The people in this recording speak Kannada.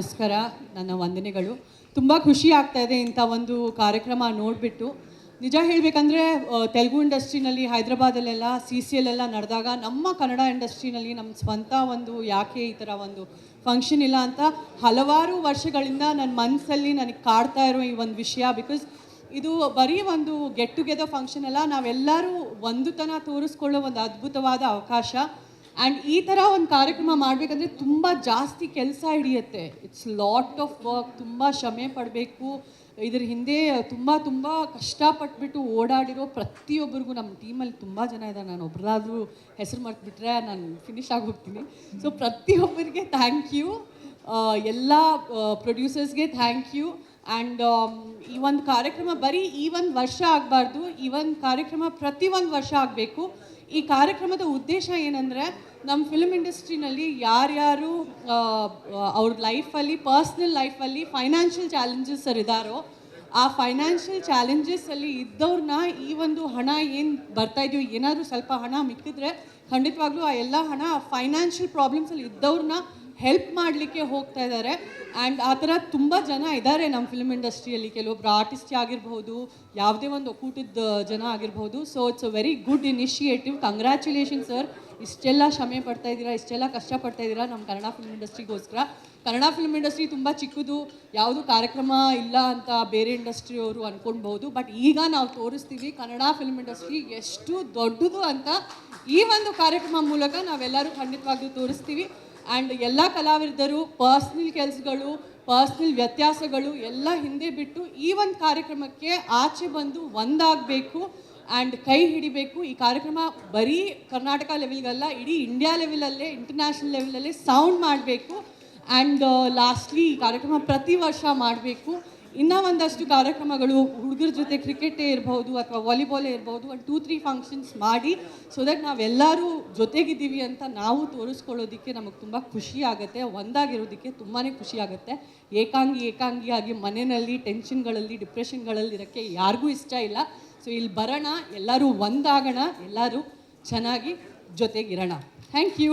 ನಮಸ್ಕಾರ, ನನ್ನ ವಂದನೆಗಳು. ತುಂಬ ಖುಷಿ ಆಗ್ತಾ ಇದೆ ಇಂಥ ಒಂದು ಕಾರ್ಯಕ್ರಮ ನೋಡಿಬಿಟ್ಟು. ನಿಜ ಹೇಳಬೇಕಂದ್ರೆ ತೆಲುಗು ಇಂಡಸ್ಟ್ರಿನಲ್ಲಿ, ಹೈದರಾಬಾದಲ್ಲೆಲ್ಲ, ಸಿ ಸಿ ಎಲ್ ಎಲ್ಲ ನಡೆದಾಗ ನಮ್ಮ ಕನ್ನಡ ಇಂಡಸ್ಟ್ರಿನಲ್ಲಿ ನಮ್ಮ ಸ್ವಂತ ಒಂದು ಯಾಕೆ ಈ ಥರ ಒಂದು ಫಂಕ್ಷನ್ ಇಲ್ಲ ಅಂತ ಹಲವಾರು ವರ್ಷಗಳಿಂದ ನನ್ನ ಮನಸ್ಸಲ್ಲಿ ನನಗೆ ಕಾಡ್ತಾ ಇರೋ ಈ ಒಂದು ವಿಷಯ. ಬಿಕಾಸ್ ಇದು ಬರೀ ಒಂದು ಗೆಟ್ ಟುಗೆದರ್ ಫಂಕ್ಷನ್ ಅಲ್ಲ, ನಾವೆಲ್ಲರೂ ಒಂದುತನ ತೋರಿಸ್ಕೊಳ್ಳೋ ಒಂದು ಅದ್ಭುತವಾದ ಅವಕಾಶ. ಆ್ಯಂಡ್ ಈ ಥರ ಒಂದು ಕಾರ್ಯಕ್ರಮ ಮಾಡಬೇಕಂದ್ರೆ ತುಂಬ ಜಾಸ್ತಿ ಕೆಲಸ ಹಿಡಿಯುತ್ತೆ. ಇಟ್ಸ್ ಲಾಟ್ ಆಫ್ ವರ್ಕ್ ತುಂಬ ಶ್ರಮೆ ಪಡಬೇಕು. ಇದ್ರ ಹಿಂದೆ ತುಂಬ ತುಂಬ ಕಷ್ಟಪಟ್ಬಿಟ್ಟು ಓಡಾಡಿರೋ ಪ್ರತಿಯೊಬ್ಬರಿಗೂ ನಮ್ಮ ಟೀಮಲ್ಲಿ ತುಂಬ ಜನ ಇದ್ದಾರೆ ನಾನು ಒಬ್ಬರಾದ್ರೂ ಹೆಸರು ಮರ್ತ್ಬಿಟ್ರೆ ನಾನು ಫಿನಿಶ್ ಆಗಿ ಹೋಗ್ತೀನಿ ಸೊ ಪ್ರತಿಯೊಬ್ಬರಿಗೆ ಥ್ಯಾಂಕ್ ಯು ಎಲ್ಲ ಪ್ರೊಡ್ಯೂಸರ್ಸ್ಗೆ ಥ್ಯಾಂಕ್ ಯು ಆ್ಯಂಡ್ ಈ ಒಂದು ಕಾರ್ಯಕ್ರಮ ಬರೀ ಈ ಒಂದು ವರ್ಷ ಆಗಬಾರ್ದು. ಈ ಒಂದು ಕಾರ್ಯಕ್ರಮ ಪ್ರತಿ ಒಂದು ವರ್ಷ ಆಗಬೇಕು. ಈ ಕಾರ್ಯಕ್ರಮದ ಉದ್ದೇಶ ಏನಂದರೆ ನಮ್ಮ ಫಿಲ್ಮ್ ಇಂಡಸ್ಟ್ರಿನಲ್ಲಿ ಯಾರ್ಯಾರು ಆ, ಅವ್ರ ಲೈಫಲ್ಲಿ ಪರ್ಸ್ನಲ್ ಲೈಫಲ್ಲಿ ಫೈನಾನ್ಷಿಯಲ್ ಚಾಲೆಂಜಸ್ ಇದ್ದಾರೋ ಆ ಫೈನಾನ್ಷಿಯಲ್ ಚಾಲೆಂಜಸ್ಸಲ್ಲಿ ಇದ್ದವ್ರನ್ನ ಈ ಒಂದು ಹಣ ಏನು ಬರ್ತಾ ಇದೆಯೋ ಏನಾದರೂ ಸ್ವಲ್ಪ ಹಣ ಮಿಕ್ಕಿದ್ರೆ ಖಂಡಿತವಾಗ್ಲೂ ಆ ಎಲ್ಲ ಹಣ ಫೈನಾನ್ಷಿಯಲ್ ಪ್ರಾಬ್ಲಮ್ಸಲ್ಲಿ ಇದ್ದವ್ರನ್ನ ಹೆಲ್ಪ್ ಮಾಡಲಿಕ್ಕೆ ಹೋಗ್ತಾ ಇದ್ದಾರೆ ಆ್ಯಂಡ್ ಆ ಥರ ತುಂಬ ಜನ ಇದ್ದಾರೆ ನಮ್ಮ ಫಿಲ್ಮ್ ಇಂಡಸ್ಟ್ರಿಯಲ್ಲಿ ಕೆಲವೊಬ್ಬರು ಆರ್ಟಿಸ್ಟ್ ಆಗಿರ್ಬೋದು ಯಾವುದೇ ಒಂದು ಒಕ್ಕೂಟದ ಜನ ಆಗಿರ್ಬೋದು so it's a very good initiative congratulation sir ಇಷ್ಟೆಲ್ಲ ಶ್ರಮೆ ಪಡ್ತಾ ಇದ್ದೀರಾ? ಇಷ್ಟೆಲ್ಲ ಕಷ್ಟಪಡ್ತಾ ಇದ್ದೀರಾ ನಮ್ಮ ಕನ್ನಡ ಫಿಲ್ಮ್ ಇಂಡಸ್ಟ್ರಿಗೋಸ್ಕರ ಕನ್ನಡ ಫಿಲ್ಮ್ ಇಂಡಸ್ಟ್ರಿ ತುಂಬ ಚಿಕ್ಕದು. ಯಾವುದು ಕಾರ್ಯಕ್ರಮ ಇಲ್ಲ ಅಂತ ಬೇರೆ ಇಂಡಸ್ಟ್ರಿಯವರು ಅಂದ್ಕೊಳ್ಬೋದು ಬಟ್ ಈಗ ನಾವು ತೋರಿಸ್ತೀವಿ ಕನ್ನಡ ಫಿಲ್ಮ್ ಇಂಡಸ್ಟ್ರಿ ಎಷ್ಟು ದೊಡ್ಡದು ಅಂತ ಈ ಒಂದು ಕಾರ್ಯಕ್ರಮ ಮೂಲಕ ನಾವೆಲ್ಲರೂ ಖಂಡಿತವಾಗಿಯೂ ತೋರಿಸ್ತೀವಿ. ಆ್ಯಂಡ್ ಎಲ್ಲ ಕಲಾವಿದರು ಪರ್ಸ್ನಲ್ ಕೆಲಸಗಳು ಪರ್ಸ್ನಲ್ ವ್ಯತ್ಯಾಸಗಳು ಎಲ್ಲ ಹಿಂದೆ ಬಿಟ್ಟು ಈ ಒಂದು ಕಾರ್ಯಕ್ರಮಕ್ಕೆ ಆಚೆ ಬಂದು ಒಂದಾಗಬೇಕು ಆ್ಯಂಡ್ ಕೈ ಹಿಡಿಬೇಕು. ಈ ಕಾರ್ಯಕ್ರಮ ಬರೀ ಕರ್ನಾಟಕ ಲೆವೆಲ್ಗಲ್ಲ ಇಡೀ ಇಂಡಿಯಾ ಲೆವೆಲಲ್ಲೇ ಇಂಟರ್ನ್ಯಾಷನಲ್ ಲೆವೆಲಲ್ಲೇ ಸೌಂಡ್ ಮಾಡಬೇಕು. ಆ್ಯಂಡ್ ಲಾಸ್ಟ್ಲಿ ಈ ಕಾರ್ಯಕ್ರಮ ಪ್ರತಿ ವರ್ಷ ಮಾಡಬೇಕು. ಇನ್ನೂ ಒಂದಷ್ಟು ಕಾರ್ಯಕ್ರಮಗಳು ಹುಡುಗರ ಜೊತೆ ಕ್ರಿಕೆಟೇ ಇರಬಹುದು ಅಥವಾ ವಾಲಿಬಾಲೇ ಇರಬಹುದು ಒಂದು ಟೂ ತ್ರೀ ಫಂಕ್ಷನ್ಸ್ ಮಾಡಿ ಸೊ ದಟ್ ನಾವೆಲ್ಲರೂ ಜೊತೆಗಿದ್ದೀವಿ ಅಂತ ನಾವು ತೋರಿಸ್ಕೊಳ್ಳೋದಕ್ಕೆ ನಮಗೆ ತುಂಬ ಖುಷಿ ಆಗುತ್ತೆ, ಒಂದಾಗಿರೋದಕ್ಕೆ ತುಂಬಾ ಖುಷಿ ಆಗುತ್ತೆ. ಏಕಾಂಗಿ, ಏಕಾಂಗಿಯಾಗಿ ಮನೆಯಲ್ಲಿ ಟೆನ್ಷನ್ಗಳಲ್ಲಿ ಡಿಪ್ರೆಷನ್ಗಳಲ್ಲಿ ಇರೋಕ್ಕೆ ಯಾರಿಗೂ ಇಷ್ಟ ಇಲ್ಲ. ಸೊ ಇಲ್ಲಿ ಬರೋಣ, ಎಲ್ಲರೂ ಒಂದಾಗೋಣ, ಎಲ್ಲರೂ ಚೆನ್ನಾಗಿ ಜೊತೆಗಿರೋಣ. Thank you